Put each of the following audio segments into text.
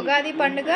ఉగాది పండుగ.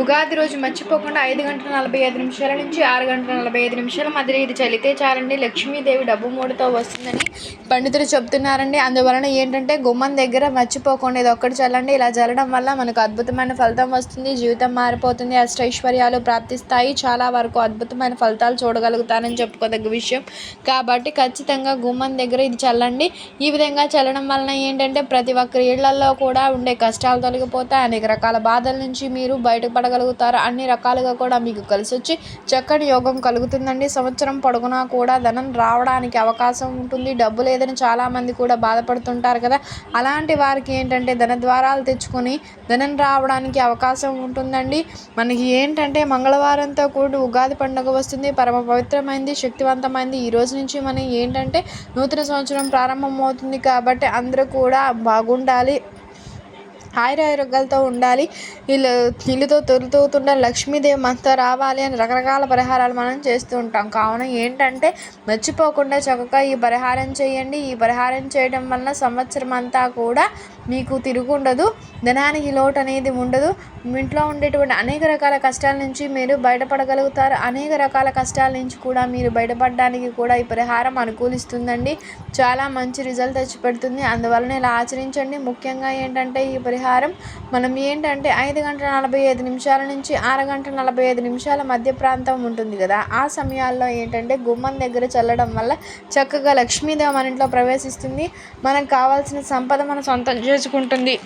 ఉగాది రోజు మర్చిపోకుండా ఐదు గంటల నలభై ఐదు నిమిషాల నుంచి ఆరు గంటల నలభై ఐదు నిమిషాల మధ్యలో ఇది చలితే చాలండి. లక్ష్మీదేవి డబ్బు మూడుతో వస్తుందని పండితులు చెప్తున్నారండి. అందువలన ఏంటంటే గుమ్మం దగ్గర మర్చిపోకుండా ఇది ఒక్కటి చల్లండి. ఇలా చల్లడం వల్ల మనకు అద్భుతమైన ఫలితం వస్తుంది. జీవితం మారిపోతుంది. అష్టైశ్వర్యాలు ప్రాప్తిస్తాయి. చాలా వరకు అద్భుతమైన ఫలితాలు చూడగలుగుతానని చెప్పుకోదగ్గ విషయం. కాబట్టి ఖచ్చితంగా గుమ్మం దగ్గర ఇది చల్లండి. ఈ విధంగా చల్లడం వలన ఏంటంటే ప్రతి ఒక్కరి ఇళ్ళలో కూడా ఉండే కష్టాలు తొలగిపోతాయి. అనేక రకాల బాధలు నుంచి మీరు బయటపడగలుగుతారు అన్ని రకాలుగా కూడా మీకు కలిసి వచ్చి చక్కని యోగం కలుగుతుందండి. సంవత్సరం పొడుగునా కూడా ధనం రావడానికి అవకాశం ఉంటుంది. డబ్బు లేదని చాలామంది కూడా బాధపడుతుంటారు కదా. అలాంటి వారికి ఏంటంటే ధన ద్వారాలు తెచ్చుకొని ధనం రావడానికి అవకాశం ఉంటుందండి. మనకి ఏంటంటే మంగళవారంతో కూడి ఉగాది పండుగ వస్తుంది. పరమ పవిత్రమైంది శక్తివంతమైంది. ఈ రోజు నుంచి మనం ఏంటంటే నూతన సంవత్సరం ప్రారంభమవుతుంది కాబట్టి అందరూ కూడా బాగుండాలి. ఆయురారోగ్యాలతో ఉండాలి. ఇల్లు ఇల్లుతో తొలుతూతుండ లక్ష్మీదేవి మనతో రావాలి అని రకరకాల పరిహారాలు మనం చేస్తూ ఉంటాం. కావున ఏంటంటే మర్చిపోకుండా చక్కగా ఈ పరిహారం చేయండి. ఈ పరిహారం చేయడం వలన సంవత్సరం అంతా కూడా మీకు తిరుగుండదు ధనానికి లోటు అనేది ఉండదు. ఇంట్లో ఉండేటువంటి అనేక రకాల కష్టాల నుంచి మీరు బయటపడగలుగుతారు. అనేక రకాల కష్టాల నుంచి కూడా మీరు బయటపడడానికి కూడా ఈ పరిహారం అనుకూలిస్తుందండి. చాలా మంచి రిజల్ట్ తెచ్చి పెడుతుంది. అందువలన ఇలా ఆచరించండి. ముఖ్యంగా ఏంటంటే ఈ పరిహారం మనం ఏంటంటే ఐదు గంటల నలభై ఐదు నిమిషాల నుంచి ఆరు గంటల నలభై ఐదు నిమిషాల మధ్య ప్రాంతం ఉంటుంది కదా. ఆ సమయాల్లో ఏంటంటే గుమ్మం దగ్గర చల్లడం వల్ల చక్కగా లక్ష్మీదేవి మన ఇంట్లో ప్రవేశిస్తుంది. మనకు కావాల్సిన సంపద మన సొంతం చేసుకుంటుంది.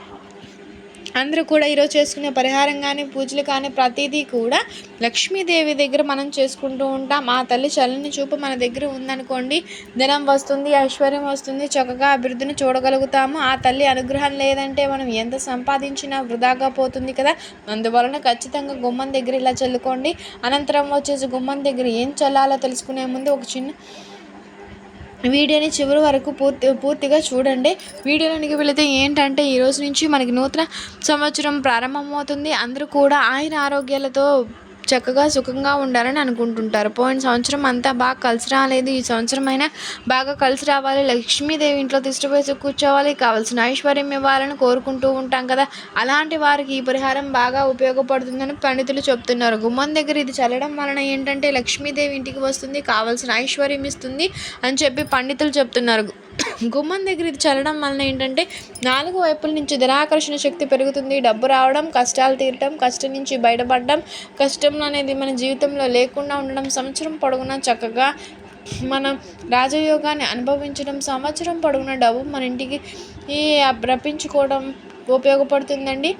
అందరూ కూడా ఈరోజు చేసుకునే పరిహారం కానీ పూజలు కానీ ప్రతిదీ కూడా లక్ష్మీదేవి దగ్గర మనం చేసుకుంటూ ఉంటాం. ఆ తల్లి చల్లని చూపు మన దగ్గర ఉందనుకోండి ధనం వస్తుంది ఐశ్వర్యం వస్తుంది చక్కగా అభివృద్ధిని చూడగలుగుతాము. ఆ తల్లి అనుగ్రహం లేదంటే మనం ఎంత సంపాదించినా వృధాగా పోతుంది కదా. అందువలన ఖచ్చితంగా గుమ్మం దగ్గర ఇలా చల్లుకోండి. అనంతరం వచ్చేసి గుమ్మం దగ్గర ఏం చల్లాలో తెలుసుకునే ముందు ఒక చిన్న వీడియోని చివరి వరకు పూర్తి పూర్తిగా చూడండి. వీడియోలోనికి వెళితే ఏంటంటే ఈ రోజు నుంచి మనకి నూతన సంవత్సరం ప్రారంభమవుతుంది. అందరూ కూడా ఆయన ఆరోగ్యాలతో చక్కగా సుఖంగా ఉండాలని అనుకుంటుంటారు. పోయిన సంవత్సరం అంతా బాగా కలిసి రాలేదు. ఈ సంవత్సరం అయినా బాగా కలిసి రావాలి. లక్ష్మీదేవి ఇంట్లో తిష్టపోసి కూర్చోవాలి. కావాల్సిన ఐశ్వర్యం ఇవ్వాలని కోరుకుంటూ ఉంటాం కదా. అలాంటి వారికి ఈ పరిహారం బాగా ఉపయోగపడుతుందని పండితులు చెప్తున్నారు. గుమ్మం దగ్గర ఇది చల్లడం వలన ఏంటంటే లక్ష్మీదేవి ఇంటికి వస్తుంది. కావాల్సిన ఐశ్వర్యం ఇస్తుంది అని చెప్పి పండితులు చెప్తున్నారు. గుమ్మం దగ్గర ఇది చల్లడం వలన ఏంటంటే నాలుగు వైపుల నుంచి ధనాకర్షణ శక్తి పెరుగుతుంది. డబ్బు రావడం కష్టాలు తీరటం కష్టం నుంచి బయటపడడం కష్టం అనేది మన జీవితంలో లేకుండా ఉండడం సంవత్సరం పొడవునా చక్కగా మనం రాజయోగాన్ని అనుభవించడం సంవత్సరం పొడవున డబ్బు మన ఇంటికి ఈ రప్పించుకోవడం ఉపయోగపడుతుందండి.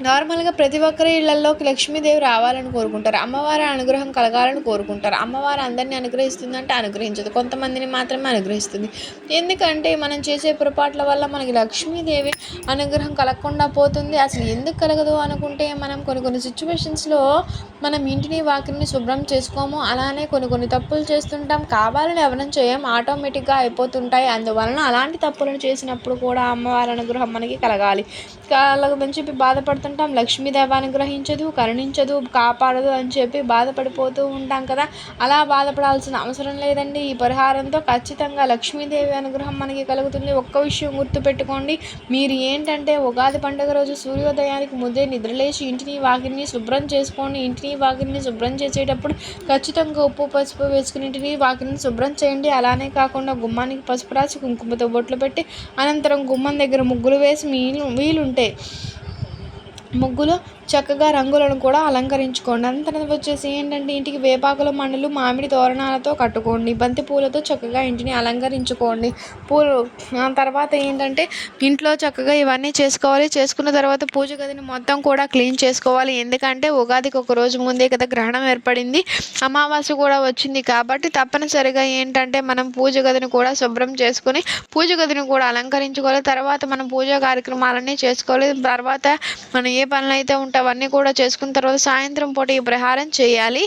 నార్మల్గా ప్రతి ఒక్కరి ఇళ్ళలోకి లక్ష్మీదేవి రావాలని కోరుకుంటారు. అమ్మవారి అనుగ్రహం కలగాలని కోరుకుంటారు. అమ్మవారు అందరినీ అనుగ్రహిస్తుందంటే అనుగ్రహించదు. కొంతమందిని మాత్రమే అనుగ్రహిస్తుంది. ఎందుకంటే మనం చేసే పొరపాట్ల వల్ల మనకి లక్ష్మీదేవి అనుగ్రహం కలగకుండా పోతుంది. అసలు ఎందుకు కలగదు అనుకుంటే మనం కొన్ని కొన్ని సిచ్యువేషన్స్లో మనం ఇంటిని వాకిని శుభ్రం చేసుకోము. అలానే కొన్ని కొన్ని తప్పులు చేస్తుంటాం. కావాలని ఎవరైనా చేయం. ఆటోమేటిక్గా అయిపోతుంటాయి. అందువలన అలాంటి తప్పులను చేసినప్పుడు కూడా అమ్మవారి అనుగ్రహం మనకి కలగాలి. కలగదని చెప్పి బాధపడుతుంటాం లక్ష్మీదేవి అనుగ్రహించదు కరుణించదు కాపాడదు అని చెప్పి బాధపడిపోతూ ఉంటాం కదా. అలా బాధపడాల్సిన అవసరం లేదండి. ఈ పరిహారంతో ఖచ్చితంగా లక్ష్మీదేవి అనుగ్రహం మనకి కలుగుతుంది. ఒక్క విషయం గుర్తుపెట్టుకోండి. మీరు ఏంటంటే ఉగాది పండుగ రోజు సూర్యోదయానికి ముందే నిద్రలేసి ఇంటిని వాకిని శుభ్రం చేసుకోండి. ఇంటిని వాకిని శుభ్రం చేసేటప్పుడు ఖచ్చితంగా ఉప్పు పసుపు వేసుకుని ఇంటిని వాకిని శుభ్రం చేయండి. అలానే కాకుండా గుమ్మానికి పసుపు రాసి కుంకుమతో బొట్లు పెట్టి అనంతరం గుమ్మం దగ్గర ముగ్గులు వేసి వీలు వీలుంటే ముగ్గులు చక్కగా రంగులను కూడా అలంకరించుకోండి. అంతరం వచ్చేసి ఏంటంటే ఇంటికి వేపాకుల మండలు మామిడి తోరణాలతో కట్టుకోండి. బంతి పూలతో చక్కగా ఇంటిని అలంకరించుకోండి. పూలు తర్వాత ఏంటంటే ఇంట్లో చక్కగా ఇవన్నీ చేసుకోవాలి. చేసుకున్న తర్వాత పూజ గదిని మొత్తం కూడా క్లీన్ చేసుకోవాలి. ఎందుకంటే ఉగాదికి ఒక రోజు ముందే కదా గ్రహణం ఏర్పడింది. అమావాస్య కూడా వచ్చింది కాబట్టి తప్పనిసరిగా ఏంటంటే మనం పూజ గదిని కూడా శుభ్రం చేసుకొని పూజ గదిని కూడా అలంకరించుకోవాలి. తర్వాత మనం పూజా కార్యక్రమాలన్నీ చేసుకోవాలి. తర్వాత మనం ఏ పనులు అయితే ఉంటాయి అవన్నీ కూడా చేసుకున్న తర్వాత సాయంత్రం పూట ఈ ప్రహారం చేయాలి.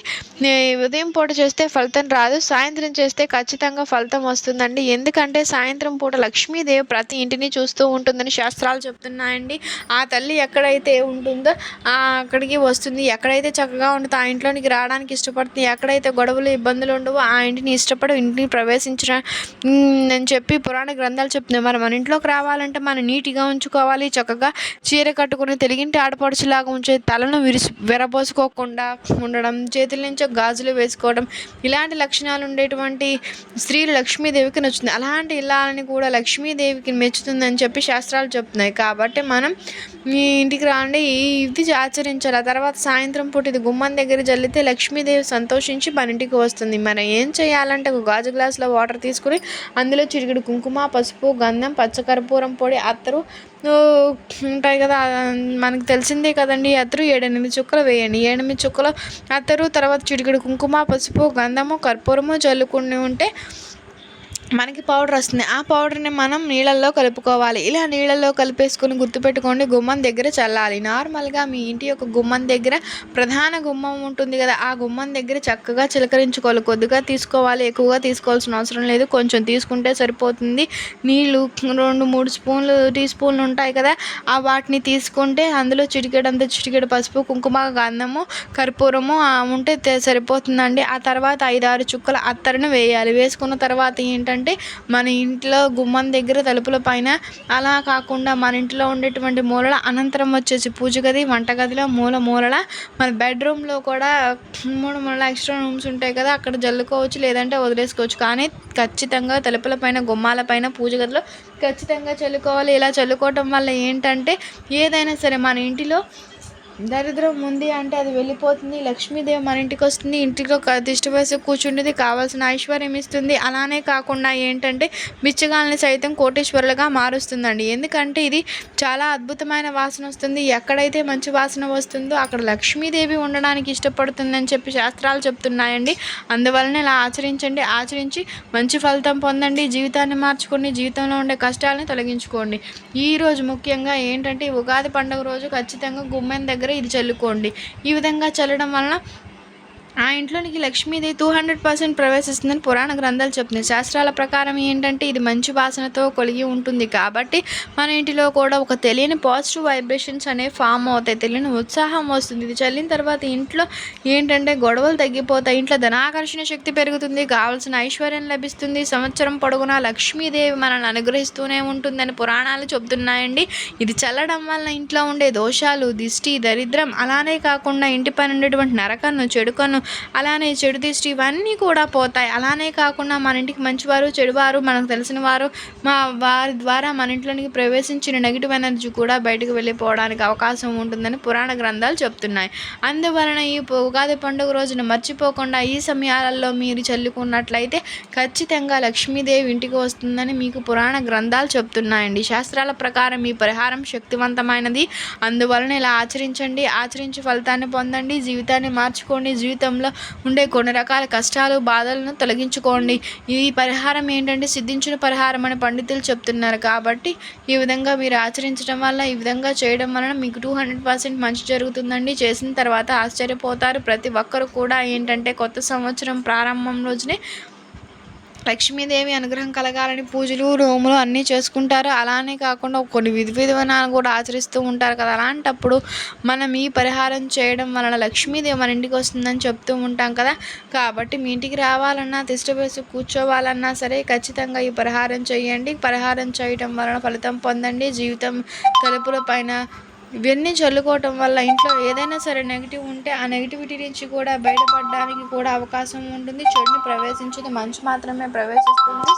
ఉదయం పూట చేస్తే ఫలితం రాదు. సాయంత్రం చేస్తే ఖచ్చితంగా ఫలితం వస్తుందండి. ఎందుకంటే సాయంత్రం పూట లక్ష్మీదేవి ప్రతి ఇంటిని చూస్తూ ఉంటుందని శాస్త్రాలు చెప్తున్నాయండి. ఆ తల్లి ఎక్కడైతే ఉంటుందో అక్కడికి వస్తుంది. ఎక్కడైతే చక్కగా ఉంటుందో ఆ ఇంట్లోనికి రావడానికి ఇష్టపడుతుంది. ఎక్కడైతే గొడవలు ఇబ్బందులు ఉండవో ఆ ఇంటిని ఇష్టపడి ఇంటిని ప్రవేశించడం. అని చెప్పి పురాణ గ్రంథాలు చెప్తున్నాయి. మరి మన ఇంట్లోకి రావాలంటే మనం నీట్గా ఉంచుకోవాలి. చక్కగా చీర కట్టుకుని తెలుగింటి ఆడపడుచులాగా ఉంచే తలను విరిసి విరబోసుకోకుండా ఉండడం చేతుల నుంచి గాజులు వేసుకోవడం ఇలాంటి లక్షణాలు ఉండేటువంటి స్త్రీలు లక్ష్మీదేవికి నచ్చుతుంది. అలాంటి ఇల్లాలని కూడా లక్ష్మీదేవికి మెచ్చుతుందని చెప్పి శాస్త్రాలు చెప్తున్నాయి. కాబట్టి మనం మీ ఇంటికి రాండి ఈ ఇది ఆచరించాలి. ఆ తర్వాత సాయంత్రం పూట ఇది గుమ్మం దగ్గర జల్లితే లక్ష్మీదేవి సంతోషించి మన ఇంటికి వస్తుంది. మనం ఏం చేయాలంటే ఒక గాజు గ్లాసులో వాటర్ తీసుకుని అందులో చిటికెడు కుంకుమ పసుపు గంధం పచ్చకర్పూరం పొడి అత్తరు ఉంటాయి కదా మనకు తెలిసిందే కదండి. అత్తరు ఏడెనిమిది చుక్కలు వేయండి. ఏడెనిమిది చుక్కలు అత్తరు తర్వాత చిటికెడు కుంకుమ పసుపు గంధము కర్పూరము చల్లుకుని ఉంటే మనకి పౌడర్ వస్తుంది. ఆ పౌడర్ని మనం నీళ్ళల్లో కలుపుకోవాలి. ఇలా నీళ్ళల్లో కలిపేసుకొని గుర్తుపెట్టుకోండి గుమ్మం దగ్గర చల్లాలి. నార్మల్గా మీ ఇంటి యొక్క గుమ్మం దగ్గర ప్రధాన గుమ్మం ఉంటుంది కదా ఆ గుమ్మం దగ్గర చక్కగా చిలకరించుకోవాలి. కొద్దిగా తీసుకోవాలి ఎక్కువగా తీసుకోవాల్సిన అవసరం లేదు. కొంచెం తీసుకుంటే సరిపోతుంది. నీళ్ళు రెండు మూడు స్పూన్లు టీ స్పూన్లు ఉంటాయి కదా ఆ వాటిని తీసుకుంటే అందులో చిటికెడంత చిటికెడు పసుపు కుంకుమ గంధము కర్పూరము ఉంటే సరిపోతుందండి. ఆ తర్వాత ఐదారు చుక్కల అత్తరును వేయాలి. వేసుకున్న తర్వాత ఏంటంటే మన ఇంట్లో గుమ్మం దగ్గర తలుపుల పైన అలా కాకుండా మన ఇంట్లో ఉండేటువంటి మూలల అనంతరం వచ్చేసి పూజ గది వంటగదిలో మూల మూలల మన బెడ్రూమ్లో కూడా మూడు మూల ఎక్స్ట్రా రూమ్స్ ఉంటాయి కదా అక్కడ జల్లుకోవచ్చు లేదంటే వదిలేసుకోవచ్చు. కానీ ఖచ్చితంగా తలుపుల పైన గుమ్మాల పైన పూజ గదిలో ఖచ్చితంగా చల్లుకోవాలి. ఇలా చల్లుకోవటం వల్ల ఏంటంటే ఏదైనా సరే మన ఇంటిలో దరిద్రం ఉంది అంటే అది వెళ్ళిపోతుంది. లక్ష్మీదేవి మన ఇంటికి వస్తుంది. ఇంటిలో క- దిష్టి వేసి కూర్చుంటుంది. కావాల్సిన ఐశ్వర్యం ఇస్తుంది. అలానే కాకుండా ఏంటంటే బిచ్చగాల్ని సైతం కోటేశ్వరులుగా మారుస్తుందండి. ఎందుకంటే ఇది చాలా అద్భుతమైన వాసన వస్తుంది. ఎక్కడైతే మంచి వాసన వస్తుందో అక్కడ లక్ష్మీదేవి ఉండడానికి ఇష్టపడుతుందని చెప్పి శాస్త్రాలు చెప్తున్నాయండి. అందువలన ఇలా ఆచరించండి. ఆచరించి మంచి ఫలితం పొందండి. జీవితాన్ని మార్చుకోండి. జీవితంలో ఉండే కష్టాలని తొలగించుకోండి. ఈ రోజు ముఖ్యంగా ఏంటంటే ఉగాది పండుగ రోజు ఖచ్చితంగా గుమ్మెన్ దగ్గర ఇది చల్లుకోండి. ఈ విధంగా చల్లడం వలన ఆ ఇంట్లోనికి లక్ష్మీదేవి టూ హండ్రెడ్ పర్సెంట్ ప్రవేశిస్తుందని పురాణ గ్రంథాలు చెప్తున్నాయి. శాస్త్రాల ప్రకారం ఏంటంటే ఇది మంచి వాసనతో కలిగి ఉంటుంది కాబట్టి మన ఇంటిలో కూడా ఒక తెలియని పాజిటివ్ వైబ్రేషన్స్ అనేవి ఫామ్ అవుతాయి. తెలియని ఉత్సాహం వస్తుంది. ఇది చల్లిన తర్వాత ఇంట్లో ఏంటంటే గొడవలు తగ్గిపోతాయి. ఇంట్లో ధనాకర్షణ శక్తి పెరుగుతుంది. కావాల్సిన ఐశ్వర్యం లభిస్తుంది. సంవత్సరం పొడుగునా లక్ష్మీదేవి మనల్ని అనుగ్రహిస్తూనే ఉంటుందని పురాణాలు చెబుతున్నాయండి. ఇది చల్లడం వల్ల ఇంట్లో ఉండే దోషాలు దిష్టి దరిద్రం అలానే కాకుండా ఇంటి పని ఉండేటువంటి నరకను చెడుకను అలానే చెడు దిష్టి ఇవన్నీ కూడా పోతాయి. అలానే కాకుండా మన ఇంటికి మంచివారు చెడువారు మనకు తెలిసిన వారు మా వారి ద్వారా మన ఇంట్లోనికి ప్రవేశించిన నెగిటివ్ ఎనర్జీ కూడా బయటకు వెళ్ళిపోవడానికి అవకాశం ఉంటుందని పురాణ గ్రంథాలు చెప్తున్నాయి. అందువలన ఈ ఉగాది పండుగ రోజున మర్చిపోకుండా ఈ సమయాలలో మీరు చల్లుకున్నట్లయితే ఖచ్చితంగా లక్ష్మీదేవి ఇంటికి వస్తుందని మీకు పురాణ గ్రంథాలు చెప్తున్నాయండి. శాస్త్రాల ప్రకారం ఈ పరిహారం శక్తివంతమైనది. అందువలన ఇలా ఆచరించండి. ఆచరించి ఫలితాన్ని పొందండి. జీవితాన్ని మార్చుకోండి. జీవితంలో ఉండే కొన్ని రకాల కష్టాలు బాధలను తొలగించుకోండి. ఈ పరిహారం ఏంటంటే సిద్ధించిన పరిహారం అని పండితులు చెప్తున్నారు. కాబట్టి ఈ విధంగా మీరు ఆచరించడం వల్ల ఈ విధంగా చేయడం వలన మీకు టూ హండ్రెడ్ పర్సెంట్ మంచి జరుగుతుందండి. చేసిన తర్వాత ఆశ్చర్యపోతారు. ప్రతి ఒక్కరు కూడా ఏంటంటే కొత్త సంవత్సరం ప్రారంభం రోజునే లక్ష్మీదేవి అనుగ్రహం కలగాలని పూజలు రోములు అన్నీ చేసుకుంటారు. అలానే కాకుండా కొన్ని విధి విధానాలు కూడా ఆచరిస్తూ ఉంటారు కదా. అలాంటప్పుడు మనం ఈ పరిహారం చేయడం వలన లక్ష్మీదేవి మన ఇంటికి వస్తుందని చెప్తూ ఉంటాం కదా. కాబట్టి మీ ఇంటికి రావాలన్నా తిష్టవేసి కూర్చోవాలన్నా సరే ఖచ్చితంగా ఈ పరిహారం చేయండి. పరిహారం చేయడం వలన ఫలితం పొందండి. జీవితం తలుపుల పైన ఇవన్నీ చల్లుకోవటం వల్ల ఇంట్లో ఏదైనా సరే నెగిటివ్ ఉంటే ఆ నెగిటివిటీ నుంచి కూడా బయటపడడానికి కూడా అవకాశం ఉంటుంది. చెడుని ప్రవేశించదు మంచి మాత్రమే ప్రవేశిస్తుంది.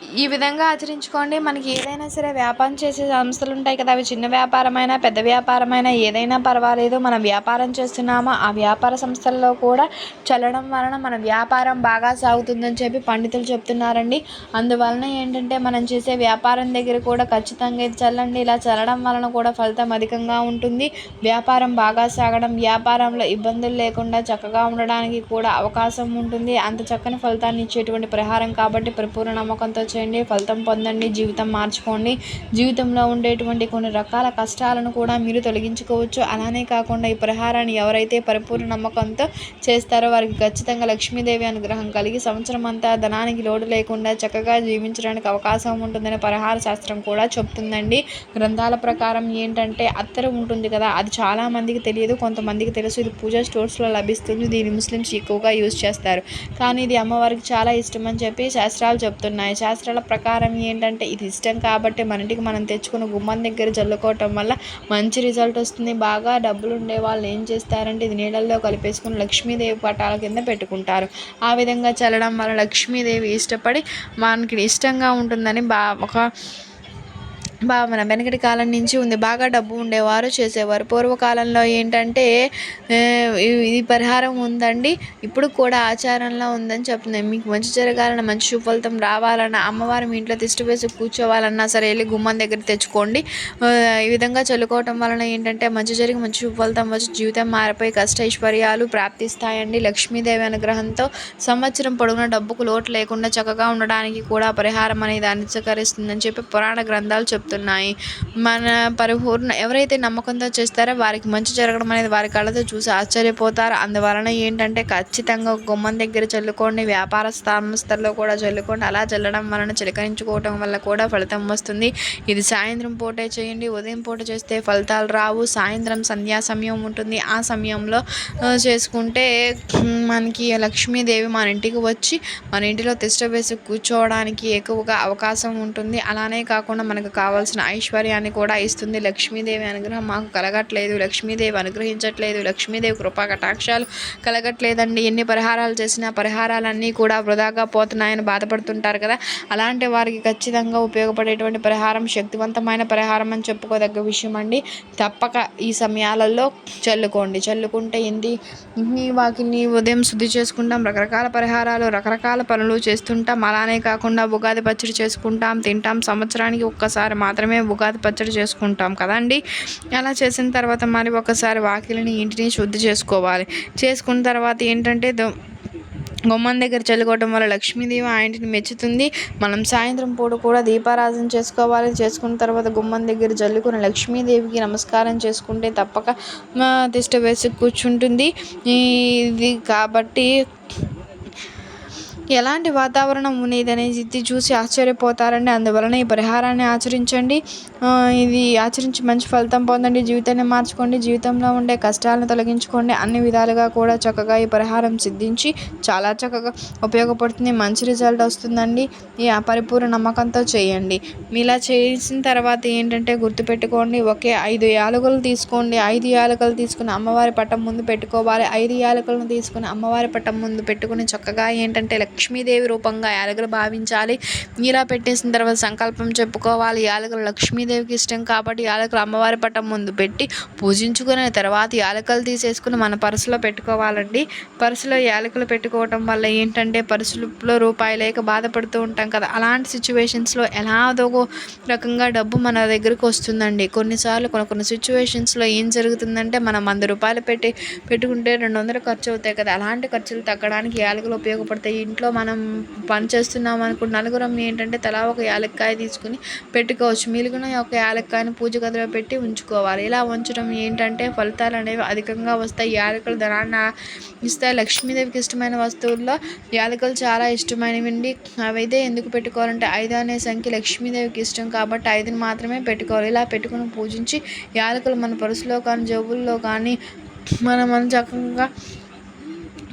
ఈ విధంగా ఆచరించుకోండి. మనకి ఏదైనా సరే వ్యాపారం చేసే సంస్థలు ఉంటాయి కదా. అవి చిన్న వ్యాపారమైనా పెద్ద వ్యాపారమైనా ఏదైనా పర్వాలేదు. మనం వ్యాపారం చేస్తున్నామో? ఆ వ్యాపార సంస్థల్లో కూడా చల్లడం వలన మన వ్యాపారం బాగా సాగుతుందని చెప్పి పండితులు చెప్తున్నారండి. అందువలన ఏంటంటే మనం చేసే వ్యాపారం దగ్గర కూడా ఖచ్చితంగా ఇది చల్లండి. ఇలా చల్లడం వలన కూడా ఫలితం అధికంగా ఉంటుంది. వ్యాపారం బాగా సాగడం వ్యాపారంలో ఇబ్బందులు లేకుండా చక్కగా ఉండడానికి కూడా అవకాశం ఉంటుంది. అంత చక్కని ఫలితాన్ని ఇచ్చేటువంటి పరిహారం కాబట్టి పరిపూర్ణ నమ్మకంతో చేయండి ఫలితం పొందండి జీవితం మార్చుకోండి. జీవితంలో ఉండేటువంటి కొన్ని రకాల కష్టాలను కూడా మీరు తొలగించుకోవచ్చు. అలానే కాకుండా ఈ పరిహారాన్ని ఎవరైతే పరిపూర్ణ నమ్మకంతో చేస్తారో వారికి ఖచ్చితంగా లక్ష్మీదేవి అనుగ్రహం కలిగి సంవత్సరం అంతా ధనానికి లోటు లేకుండా చక్కగా జీవించడానికి అవకాశం ఉంటుందని పరిహార శాస్త్రం కూడా చెప్తుందండి. గ్రంథాల ప్రకారం ఏంటంటే అత్తరు ఉంటుంది కదా అది చాలా మందికి తెలియదు. కొంతమందికి తెలుసు ఇది పూజా స్టోర్స్లో లభిస్తుంది. దీన్ని ముస్లిమ్స్ ఎక్కువగా యూజ్ చేస్తారు. కానీ ఇది అమ్మవారికి చాలా ఇష్టం అని చెప్పి శాస్త్రాలు చెప్తున్నాయి. శాస్త్ర శాస్త్రాల ప్రకారం ఏంటంటే ఇది ఇష్టం కాబట్టి మన ఇంటికి మనం తెచ్చుకుని గుమ్మం దగ్గర చల్లుకోవటం వల్ల మంచి రిజల్ట్ వస్తుంది. బాగా డబ్బులు ఉండే వాళ్ళు ఏం చేస్తారంటే ఇది నీళ్ళల్లో కలిపేసుకుని లక్ష్మీదేవి పటాల కింద పెట్టుకుంటారు. ఆ విధంగా చల్లడం వల్ల లక్ష్మీదేవి ఇష్టపడి మనకి ఇష్టంగా ఉంటుందని బా ఒక భావన వెనకటి కాలం నుంచి ఉంది బాగా డబ్బు ఉండేవారు చేసేవారు. పూర్వకాలంలో ఏంటంటే ఇది పరిహారం ఉందండి ఇప్పుడు కూడా ఆచారంలో ఉందని చెప్తుంది మీకు మంచి జరగాలన్న మంచి సుఫలితం రావాలన్నా అమ్మవారు మీ ఇంట్లో తిష్టి వేసి కూర్చోవాలన్నా సరే వెళ్ళి గుమ్మం దగ్గర తెచ్చుకోండి. ఈ విధంగా చల్లుకోవటం వలన ఏంటంటే మంచి జరిగి మంచి సుఫలితం వచ్చి జీవితం మారిపోయి కష్ట ఐశ్వర్యాలు ప్రాప్తిస్తాయండి. లక్ష్మీదేవి అనుగ్రహంతో సంవత్సరం పొడవునా డబ్బుకు లోటు లేకుండా చక్కగా ఉండడానికి కూడా పరిహారం అనేది అనుసరిస్తుందని చెప్పి పురాణ గ్రంథాలు చెప్తున్నాయి. మన పరిపూర్ణ ఎవరైతే నమ్మకంతో చేస్తారో వారికి మంచి జరగడం అనేది వారి కళ్ళతో చూసి ఆశ్చర్యపోతారు. అందువలన ఏంటంటే ఖచ్చితంగా గుమ్మం దగ్గర చల్లుకోండి వ్యాపార సంస్థల్లో కూడా చల్లుకోండి. అలా చల్లడం వలన చిలకరించుకోవటం వల్ల కూడా ఫలితం వస్తుంది. ఇది సాయంత్రం పూటే చేయండి ఉదయం పూట చేస్తే ఫలితాలు రావు. సాయంత్రం సంధ్యా సమయం ఉంటుంది. ఆ సమయంలో చేసుకుంటే మనకి లక్ష్మీదేవి మన ఇంటికి వచ్చి మన ఇంటిలో తిష్ట వేసి కూర్చోవడానికి ఎక్కువగా అవకాశం ఉంటుంది. అలానే కాకుండా మనకు కావాల్సిన ఐశ్వర్యాన్ని కూడా ఇస్తుంది. లక్ష్మీదేవి అనుగ్రహం మాకు కలగట్లేదు. లక్ష్మీదేవి అనుగ్రహించట్లేదు. లక్ష్మీదేవి కృపా కటాక్షాలు కలగట్లేదండి. ఎన్ని పరిహారాలు చేసినా పరిహారాలన్నీ కూడా వృధాగా పోతున్నాయని బాధపడుతుంటారు కదా. అలాంటి వారికి ఖచ్చితంగా ఉపయోగపడేటువంటి పరిహారం శక్తివంతమైన పరిహారం అని చెప్పుకోదగ్గ విషయం అండి. తప్పక ఈ సమయాలలో చల్లుకోండి. చల్లుకుంటే ఏంది? వాకిని ఉదయం శుద్ధి చేసుకుంటాం రకరకాల పరిహారాలు రకరకాల పనులు చేస్తుంటాం. అలానే కాకుండా ఉగాది పచ్చడి చేసుకుంటాం తింటాం. సంవత్సరానికి ఒక్కసారి మాత్రమే ఉగాది పచ్చడి చేసుకుంటాం కదండి అలా చేసిన తర్వాత మరి ఒకసారి వాకిలిని ఇంటిని శుద్ధి చేసుకోవాలి. చేసుకున్న తర్వాత ఏంటంటే దో- గుమ్మం దగ్గర చల్లుకోవడం వల్ల లక్ష్మీదేవి ఆ ఇంటిని మెచ్చుతుంది. మనం సాయంత్రం పూట కూడా దీపారాధన చేసుకోవాలి. చేసుకున్న తర్వాత గుమ్మం దగ్గర చల్లుకుని లక్ష్మీదేవికి నమస్కారం చేసుకుంటే తప్పక తిష్ట వేసి కూర్చుంటుంది. ఇది కాబట్టి ఎలాంటి వాతావరణం ఉన్నది అనేది చూసి ఆశ్చర్యపోతారండి. అందువలన ఈ పరిహారాన్ని ఆచరించండి. ఇది ఆచరించి మంచి ఫలితం పొందండి. జీవితాన్ని మార్చుకోండి. జీవితంలో ఉండే కష్టాలను తొలగించుకోండి. అన్ని విధాలుగా కూడా చక్కగా ఈ పరిహారం సిద్ధించి చాలా చక్కగా ఉపయోగపడుతుంది. మంచి రిజల్ట్ వస్తుందండి. ఈ పరిపూర్ణ నమ్మకంతో చేయండి. మీ ఇలా చేసిన తర్వాత ఏంటంటే గుర్తుపెట్టుకోండి. ఒకే ఐదు యాలకులు తీసుకోండి. ఐదు యాలకులు తీసుకుని అమ్మవారి పట్టం ముందు పెట్టుకోవాలి. ఐదు యాలకులను తీసుకుని అమ్మవారి పట్టం ముందు పెట్టుకుని చక్కగా ఏంటంటే లక్ష్మీదేవి రూపంగా యాలకులు భావించాలి. ఇలా పెట్టేసిన తర్వాత సంకల్పం చెప్పుకోవాలి. యాలకులు లక్ష్మీదేవికి ఇష్టం కాబట్టి యాలకులు అమ్మవారి పట్టం ముందు పెట్టి పూజించుకున్న తర్వాత యాలకులు తీసేసుకుని మన పర్సులో పెట్టుకోవాలండి. పర్సులో యాలకులు పెట్టుకోవటం వల్ల ఏంటంటే పర్సులో రూపాయి లేక బాధపడుతూ ఉంటాం కదా. అలాంటి సిచ్యువేషన్స్లో ఎలాదో ఒక రకంగా డబ్బు మన దగ్గరికి వస్తుందండి. కొన్నిసార్లు కొన్ని కొన్ని సిచ్యువేషన్స్లో ఏం జరుగుతుందంటే మనం వంద రూపాయలు పెట్టి పెట్టుకుంటే రెండు వందలు ఖర్చు అవుతాయి కదా. అలాంటి ఖర్చులు తగ్గడానికి యాలకులు ఉపయోగపడతాయి. ఇంట్లో మనం పని చేస్తున్నాం అనుకున్న నలుగురం ఏంటంటే తలా ఒక యాలక్కాయ తీసుకుని పెట్టుకోవచ్చు. మిగిలిన ఒక యాలక్కాయని పూజ గదిలో పెట్టి ఉంచుకోవాలి. ఇలా ఉంచడం ఏంటంటే ఫలితాలు అనేవి అధికంగా వస్తాయి. యాలకులు ధనాన్ని ఇస్తాయి. లక్ష్మీదేవికి ఇష్టమైన వస్తువుల్లో యాలకులు చాలా ఇష్టమైనవండి. అవైతే ఎందుకు పెట్టుకోవాలంటే ఐదు అనే సంఖ్య లక్ష్మీదేవికి ఇష్టం కాబట్టి ఐదుని మాత్రమే పెట్టుకోవాలి. ఇలా పెట్టుకుని పూజించి యాలకులు మన పరుసులో కానీ జబ్బుల్లో కానీ మనం మనం చక్కగా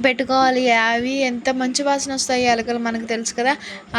పెట్టుకోవాలి అవి ఎంత మంచి వాసన వస్తాయి యాలకులు మనకు తెలుసు కదా.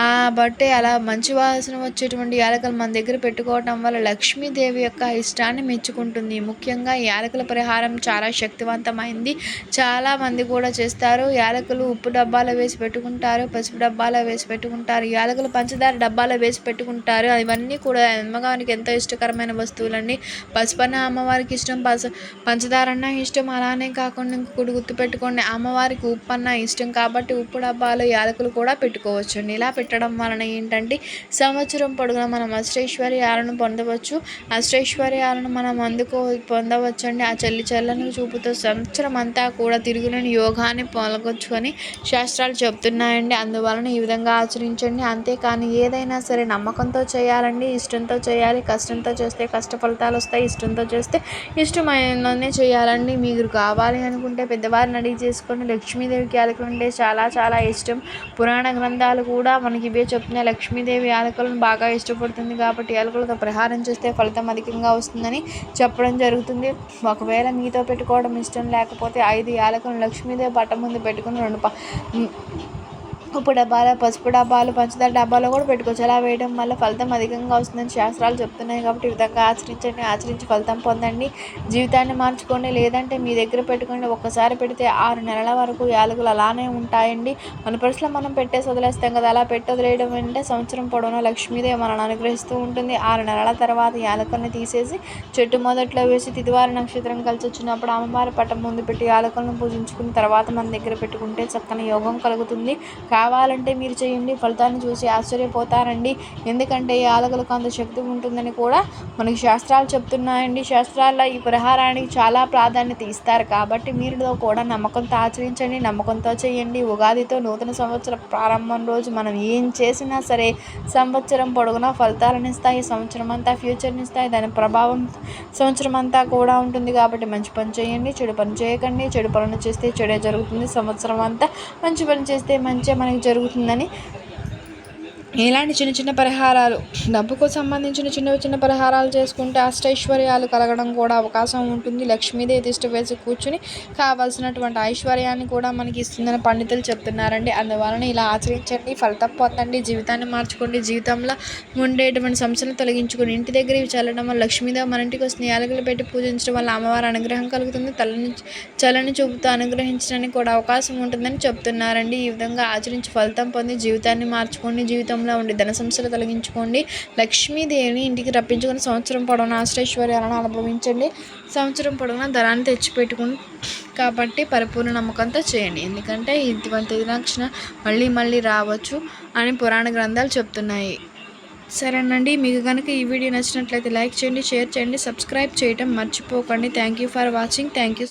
ఆ బట్టే అలా మంచి వాసన వచ్చేటువంటి యాలకులు మన దగ్గర పెట్టుకోవటం వల్ల లక్ష్మీదేవి యొక్క ఇష్టాన్ని మెచ్చుకుంటుంది. ముఖ్యంగా ఈ యాలకుల పరిహారం చాలా శక్తివంతమైంది. చాలా మంది కూడా చేస్తారు. యాలకులు ఉప్పు డబ్బాలో వేసి పెట్టుకుంటారు పసుపు డబ్బాలో వేసి పెట్టుకుంటారు యాలకులు పంచదార డబ్బాలో వేసి పెట్టుకుంటారు. ఇవన్నీ కూడా అమ్మగారికి ఎంతో ఇష్టకరమైన వస్తువులండి. పసుపు అన్న అమ్మవారికి ఇష్టం పసు పంచదార అన్న ఇష్టం. అలానే కాకుండా ఇంకొకటి గుర్తుపెట్టుకోండి. అమ్మవారికి ఉప్పు అన్న ఇష్టం కాబట్టి ఉప్పు డబ్బాలు యాలకులు కూడా పెట్టుకోవచ్చు అండి ఇలా పెట్టడం వలన ఏంటంటే సంవత్సరం పొడుగున మనం అష్టైశ్వర్యాలను పొందవచ్చు. అష్టైశ్వర్యాలను మనం అందుకో పొందవచ్చు అండి ఆ చెల్లి చెల్లని చూపుతో సంవత్సరం అంతా కూడా తిరుగులేని యోగాన్ని పాల్గొచ్చుకొని శాస్త్రాలు చెప్తున్నాయండి. అందువలన ఈ విధంగా ఆచరించండి. అంతేకాని ఏదైనా సరే నమ్మకంతో చేయాలండి. ఇష్టంతో చేయాలి. కష్టంతో చేస్తే కష్ట ఫలితాలు వస్తాయి. ఇష్టంతో చేస్తే ఇష్టమైన చేయాలండి. మీరు కావాలి అనుకుంటే పెద్దవారిని అడిగి చేసుకొని లక్ష్మీదేవికి యాలకులు అంటే చాలా చాలా ఇష్టం. పురాణ గ్రంథాలు కూడా మనకి ఇవే చెప్తున్నాయి. లక్ష్మీదేవి యాలకులను బాగా ఇష్టపడుతుంది కాబట్టి యాలకులతో ప్రహారం చేస్తే ఫలితం అధికంగా వస్తుందని చెప్పడం జరుగుతుంది. ఒకవేళ మీతో పెట్టుకోవడం ఇష్టం లేకపోతే ఐదు యాలకులను లక్ష్మీదేవి పట్ట ముందు పెట్టుకుని రెండు ఉప్పు డబ్బాలు పసుపు డబ్బాలు పంచదార డబ్బాలో కూడా పెట్టుకోవచ్చు. అలా వేయడం వల్ల ఫలితం అధికంగా వస్తుందని శాస్త్రాలు చెప్తున్నాయి కాబట్టి ఈ విధంగా ఆచరించండి ఆచరించి ఫలితం పొందండి. జీవితాన్ని మార్చుకోండి లేదంటే మీ దగ్గర పెట్టుకోండి ఒక్కసారి పెడితే ఆరు నెలల వరకు యాలకులు అలానే ఉంటాయండి. మన పరిస్థితులు మనం పెట్టేసి వదిలేస్తాం కదా అలా పెట్టి వదిలేయడం అంటే సంవత్సరం పొడవునా లక్ష్మీదేవి మనల్ని అనుగ్రహిస్తూ ఉంటుంది. ఆరు నెలల తర్వాత యాలకుల్ని తీసేసి చెట్టు మొదట్లో వేసి తిదివారి నక్షత్రం కలిసి వచ్చినప్పుడు అమ్మవారి పట్టం ముందు పెట్టి యాలకులను పూజించుకుని తర్వాత మన దగ్గర పెట్టుకుంటే చక్కని యోగం కలుగుతుంది. కావాలంటే మీరు చేయండి ఫలితాన్ని చూసి ఆశ్చర్యపోతారండి. ఎందుకంటే ఈ ఆలకలకు అంత శక్తి ఉంటుందని కూడా మనకి శాస్త్రాలు చెప్తున్నాయండి. శాస్త్రాల్లో ఈ పరిహారానికి చాలా ప్రాధాన్యత ఇస్తారు కాబట్టి మీరు కూడా నమ్మకంతో ఆచరించండి నమ్మకంతో చేయండి. ఉగాదితో నూతన సంవత్సర ప్రారంభం రోజు మనం ఏం చేసినా సరే సంవత్సరం పొడుగునా ఫలితాలను ఇస్తాయి. సంవత్సరం అంతా ఫ్యూచర్ని ఇస్తాయి. దాని ప్రభావం సంవత్సరం అంతా కూడా ఉంటుంది కాబట్టి మంచి పని చేయండి చెడు పని చేయకండి. చెడు పనులు చేస్తే చెడే జరుగుతుంది. సంవత్సరం అంతా మంచి పని చేస్తే మంచి మనకి జరుగుతుందని ఇలాంటి చిన్న చిన్న పరిహారాలు డబ్బుకు సంబంధించిన చిన్న చిన్న పరిహారాలు చేసుకుంటే అష్టైశ్వర్యాలు కలగడం కూడా అవకాశం ఉంటుంది. లక్ష్మీదేవి దిష్టి వేసి కూర్చుని కావాల్సినటువంటి ఐశ్వర్యాన్ని కూడా మనకి ఇస్తుందని పండితులు చెప్తున్నారండి. అందువలన ఇలా ఆచరించండి ఫలితం పొందండి జీవితాన్ని మార్చుకోండి. జీవితంలో ఉండేటువంటి సమస్యలను తొలగించుకొని ఇంటి దగ్గర ఇవి చల్లడం వల్ల లక్ష్మీదేవి మన ఇంటికి వస్తుంది యాలకులు పెట్టి పూజించడం వల్ల అమ్మవారి అనుగ్రహం కలుగుతుంది. తలని చలని చూపుతూ అనుగ్రహించడానికి కూడా అవకాశం ఉంటుందని చెప్తున్నారండి. ఈ విధంగా ఆచరించి ఫలితం పొంది జీవితాన్ని మార్చుకోండి. జీవితంలో ఉండి ధన సమస్యలు తొలగించుకోండి లక్ష్మీదేవిని ఇంటికి రప్పించుకుని సంవత్సరం పొడవునా అష్టైశ్వర్యాలను అనుభవించండి. సంవత్సరం పొడవునా ధనాన్ని తెచ్చిపెట్టుకుని కాబట్టి పరిపూర్ణ నమ్మకంతో చేయండి. ఎందుకంటే ఇటువంటి దినాక్షణ మళ్ళీ మళ్ళీ రావచ్చు అని పురాణ గ్రంథాలు చెప్తున్నాయి. సరేనండి. మీకు కనుక ఈ వీడియో నచ్చినట్లయితే లైక్ చేయండి షేర్ చేయండి సబ్స్క్రైబ్ చేయటం మర్చిపోకండి. Thank you for watching. Thank you